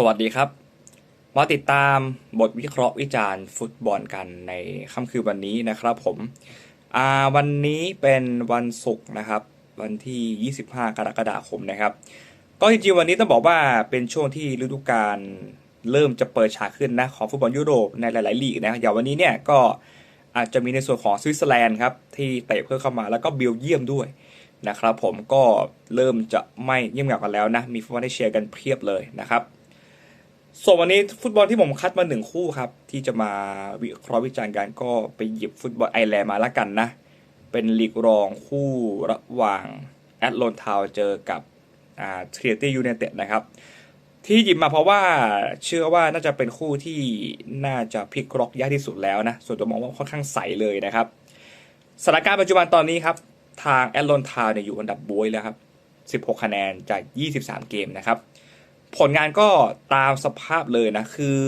สวัสดีครับ มาติดตามบทวิเคราะห์วิจารณ์ฟุตบอลกันในค่ำคืนวันนี้นะครับผมอาวันนี้เป็นวันศุกร์นะครับ วันที่ 25 กรกฎาคมนะครับ ก็จริงๆวันนี้ต้องบอกว่าเป็นช่วงที่ฤดูกาลเริ่มจะเปิดฉากขึ้นนะของฟุตบอลยุโรปในหลายๆลีกนะอย่างวันนี้เนี่ยก็อาจจะมีในส่วนของสวิตเซอร์แลนด์ครับที่เตะเพิ่มเข้ามาแล้วก็เบลเยียมด้วยนะครับผมก็เริ่มจะไม่เงียบเหงากันแล้วนะมีฟุตบอลให้เชียร์กันเพียบเลยนะครับ ส่วนวันนี้ฟุตบอลที่ผมคัดมาหนึ่งคู่ครับ ที่จะมาวิเคราะห์วิจารณ์กันก็ไปหยิบฟุตบอลไอแลนด์มาละกันนะ เป็นลีกรองคู่ระหว่างแอตโลนทาวเจอกับอ่าเทรตี้ยูไนเต็ดนะครับ ที่หยิบมาเพราะว่าเชื่อว่าน่าจะเป็นคู่ที่น่าจะพลิกล็อกยากที่สุดแล้วนะ ส่วนตัวมองว่าค่อนข้างใสเลยนะครับสถานการณ์ปัจจุบันตอนนี้ครับทางแอตโลนทาวเนี่ยอยู่อันดับบวยแล้วครับ16 คะแนนจาก 23 เกมนะครับ ผลงานก็ตามสภาพเลยนะ คือ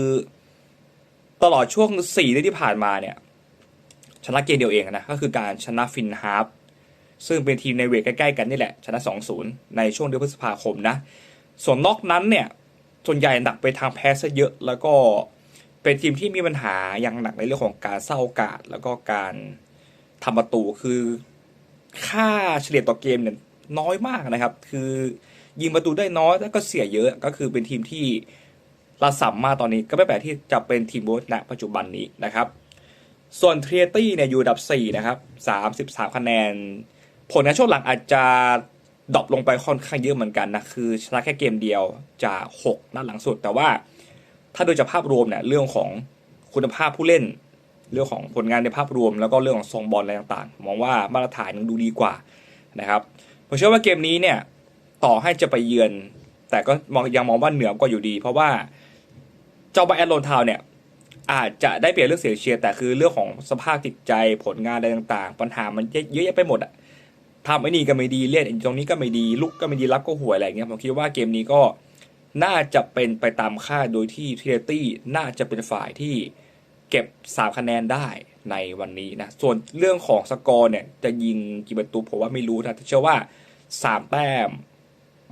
ตลอดช่วง4เดือนที่ผ่านมาเนี่ย ชนะเกมเดียวเองนะ ก็คือการชนะฟินฮาร์ฟซึ่งเป็นทีมในเวทใกล้ ๆ กันนี่แหละ ชนะ 2-0 ในช่วงเดือนพฤษภาคมนะ ส่วนนอกนั้นเนี่ย ส่วนใหญ่หนักไปทางแพ้ซะเยอะ แล้วก็เป็นทีมที่มีปัญหาอย่างหนักในเรื่องของการเสร้าโอกาส แล้วก็การทำประตูคือค่าเฉลี่ยต่อเกมเนี่ยน้อยมากนะครับ คือ ยิงประตูได้น้อยแล้วก็เสียเยอะก็คือเป็นทีมที่ระสัมมาตอนนี้ก็ไม่แปลกที่จะเป็นทีมโบสณปัจจุบันนี้นะครับ ส่วนเทรียตี้เนี่ยอยู่ดับ 4 นะครับ 33 คะแนน ผลงานช่วงหลังอาจจะดรอปลงไปค่อนข้างเยอะเหมือนกันนะคือชนะแค่เกมเดียวจาก 6 นัดหลังสุด แต่ว่าถ้าโดยจากภาพรวมเนี่ยเรื่องของคุณภาพผู้เล่น เรื่องของผลงานในภาพรวม แล้วก็เรื่องของทรงบอลอะไรต่างๆ มองว่ามาตรฐานยังดูดีกว่านะครับผมเชื่อว่าเกมนี้เนี่ย ต่อให้จะไปเยือน แต่ก็มองยังมองว่าเหนือกว่าอยู่ดี เพราะว่าเจ้าบแอตโลนทาวเนี่ยอาจจะได้เปรียบเรื่องเสียงเชียร์แต่คือเรื่องของสภาพจิตใจผลงานอะไรต่างๆ ปัญหามันเยอะแยะไปหมดอะทำไอ้นี่ก็ไม่ดีเล่นตรงนี้ก็ไม่ดีลุกก็ไม่ดีรับก็ห่วยอะไรเงี้ยผมคิดว่าเกมนี้ก็น่าจะเป็นไปตามคาดโดยที่เทเรตี้น่าจะเป็นฝ่ายที่เก็บสามคะแนนได้ในวันนี้นะ ส่วนเรื่องของสกอร์เนี่ยจะยิงกี่ประตูผมว่าไม่รู้นะแต่เชื่อว่าสามแต้ม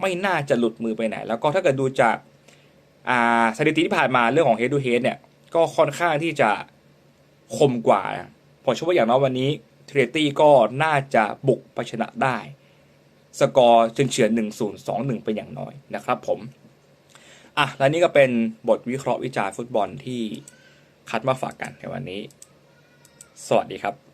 ไม่น่าจะหลุดมือไปไหน แล้วก็ถ้าเกิดดูจากสถิติที่ผ่านมาเรื่องของ head to head เนี่ยก็ค่อนข้างที่จะคมกว่าผมเชื่อว่าอย่างน้อยวันนี้เทรตี้ก็น่าจะบุกไปชนะได้ สกอร์เฉือนเฉือนหนึ่งศูนย์สองหนึ่งเป็นอย่างน้อยนะครับผมอะและนี่ก็เป็นบทวิเคราะห์วิจารณ์ฟุตบอลที่คัดมาฝากกันในวันนี้ สวัสดีครับ